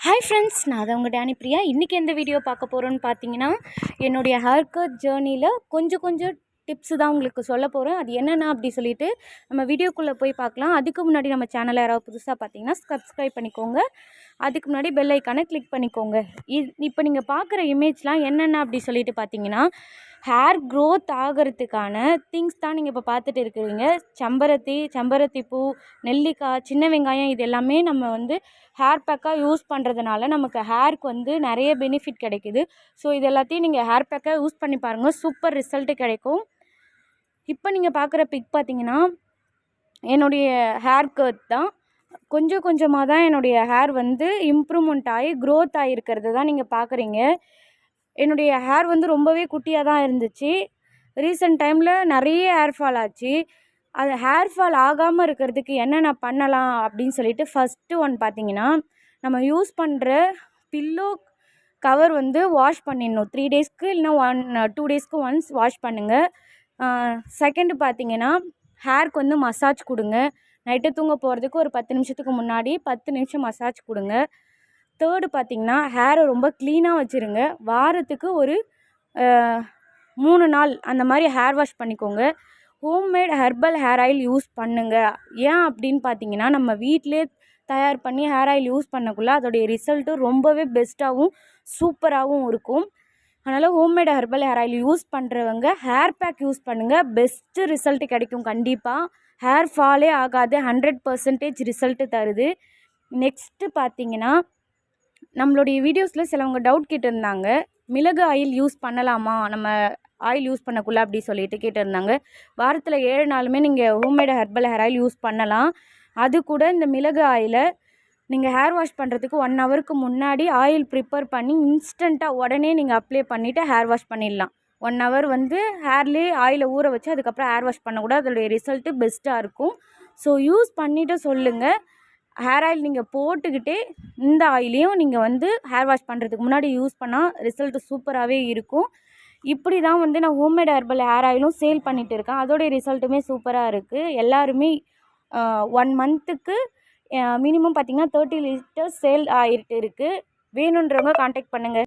Hi friends நான் அதை உங்கள் டேனி பிரியா. இன்றைக்கி எந்த வீடியோ பார்க்க போகிறோன்னு பார்த்தீங்கன்னா என்னுடைய ஹேர் கட் ஜேர்னியில் கொஞ்சம் கொஞ்சம் டிப்ஸு தான் உங்களுக்கு சொல்ல போகிறேன் அது என்னென்ன அப்படி சொல்லிட்டு நம்ம வீடியோக்குள்ளே போய் பார்க்கலாம். அதுக்கு முன்னாடி நம்ம சேனலை யாராவது புதுசாக பார்த்தீங்கன்னா சப்ஸ்கிரைப் பண்ணிக்கோங்க. அதுக்கு முன்னாடி பெல் ஐக்கானை கிளிக் பண்ணிக்கோங்க. இ இப்போ நீங்கள் பார்க்குற இமேஜ்லாம் என்னென்ன அப்படி சொல்லிட்டு பார்த்தீங்கன்னா ஹேர் க்ரோத் ஆகிறதுக்கான திங்ஸ் தான் நீங்கள் இப்போ பார்த்துட்டு இருக்கிறீங்க. செம்பருத்தி செம்பருத்தி பூ நெல்லிக்காய் சின்ன வெங்காயம் இது எல்லாமே நம்ம வந்து ஹேர் பேக்காக யூஸ் பண்ணுறதுனால நமக்கு ஹேருக்கு வந்து நிறைய பெனிஃபிட் கிடைக்குது. ஸோ இது எல்லாத்தையும் நீங்கள் ஹேர் பேக்காக யூஸ் பண்ணி பாருங்கள் சூப்பர் ரிசல்ட்டு கிடைக்கும். இப்போ நீங்கள் பார்க்குற பிக் பார்த்தீங்கன்னா என்னுடைய ஹேர் கர்த் தான். கொஞ்சம் கொஞ்சமாக தான் என்னுடைய ஹேர் வந்து இம்ப்ரூவ்மெண்ட் ஆகி க்ரோத் ஆகிருக்கிறது தான் நீங்கள் பார்க்குறீங்க. என்னுடைய ஹேர் வந்து ரொம்பவே குட்டியாக தான் இருந்துச்சு. ரீசெண்ட் டைமில் நிறைய ஹேர் ஃபால் ஆச்சு. அது ஹேர் ஃபால் ஆகாமல் இருக்கிறதுக்கு என்னென்ன பண்ணலாம் அப்படின்னு சொல்லிட்டு ஃபஸ்ட்டு ஒன் பார்த்தீங்கன்னா நம்ம யூஸ் பண்ணுற பில்லோ கவர் வந்து வாஷ் பண்ணிடணும். த்ரீ டேஸ்க்கு இல்லைனா ஒன் டூ டேஸ்க்கு ஒன்ஸ் வாஷ் பண்ணுங்கள் செகண்டு பார்த்தீங்கன்னா ஹேர்க்கு வந்து மசாஜ் கொடுங்க. நைட்டு தூங்க போகிறதுக்கு ஒரு பத்து நிமிஷத்துக்கு முன்னாடி பத்து நிமிஷம் மசாஜ் கொடுங்க. தேர்டு பார்த்திங்கன்னா ஹேரை ரொம்ப க்ளீனாக வச்சுருங்க. வாரத்துக்கு ஒரு மூணு நாள் அந்த மாதிரி ஹேர் வாஷ் பண்ணிக்கோங்க. Homemade herbal hair oil use பண்ணுங்கள் ஏன் அப்படின்னு பார்த்தீங்கன்னா நம்ம வீட்டிலே தயார் பண்ணி ஹேர் ஆயில் யூஸ் பண்ணக்குள்ளே அதோடைய ரிசல்ட்டு ரொம்பவே பெஸ்ட்டாகவும் சூப்பராகவும் இருக்கும். அதனால் homemade herbal hair oil use பண்ணுறவங்க ஹேர் பேக் யூஸ் பண்ணுங்கள் பெஸ்ட்டு ரிசல்ட்டு கிடைக்கும் கண்டிப்பாக ஹேர் ஃபாலே ஆகாது. ஹண்ட்ரட் பர்சன்டேஜ் ரிசல்ட்டு தருது. நெக்ஸ்ட்டு பார்த்தீங்கன்னா நம்மளுடைய வீடியோஸில் சிலவங்க டவுட் கேட்டிருந்தாங்க. மிளகு ஆயில் யூஸ் பண்ணலாமா? நம்ம ஆயில் யூஸ் பண்ணக்குள்ள அப்படி சொல்லிட்டு கேட்டிருந்தாங்க. வாரத்தில் ஏழு நாளுமே நீங்கள் homemade herbal hair oil use பண்ணலாம். அது கூட இந்த மிளகு ஆயிலை நீங்கள் ஹேர் வாஷ் பண்ணுறதுக்கு ஒன் ஹவருக்கு முன்னாடி ஆயில் ப்ரிப்பேர் பண்ணி இன்ஸ்டண்ட்டாக உடனே நீங்கள் அப்ளை பண்ணிவிட்டு ஹேர் வாஷ் பண்ணிடலாம். ஒன் ஹவர் வந்து ஹேர்லேயே ஆயிலை ஊற வச்சு அதுக்கப்புறம் ஹேர் வாஷ் பண்ணக்கூடாது. அதோடைய ரிசல்ட்டு பெஸ்ட்டாக இருக்கும். ஸோ யூஸ் பண்ணிவிட்டு சொல்லுங்கள் ஹேர் ஆயில் நீங்கள் போட்டுக்கிட்டே இந்த ஆயிலையும் நீங்கள் வந்து ஹேர் வாஷ் பண்ணுறதுக்கு முன்னாடி யூஸ் பண்ணால் ரிசல்ட்டு சூப்பராகவே இருக்கும். இப்படி தான் வந்து நான் ஹோம்மேட் ஹெர்பல் ஹேர் ஆயிலும் சேல் பண்ணிகிட்டு இருக்கேன். அதோடைய ரிசல்ட்டுமே சூப்பராக இருக்குது எல்லாருமே ஒன் மந்த்துக்கு மினிமம் பார்த்திங்கன்னா தேர்ட்டி லிட்டர்ஸ் சேல் ஆகிட்டு இருக்குது வேணுன்றவங்க காண்டாக்ட் பண்ணுங்கள்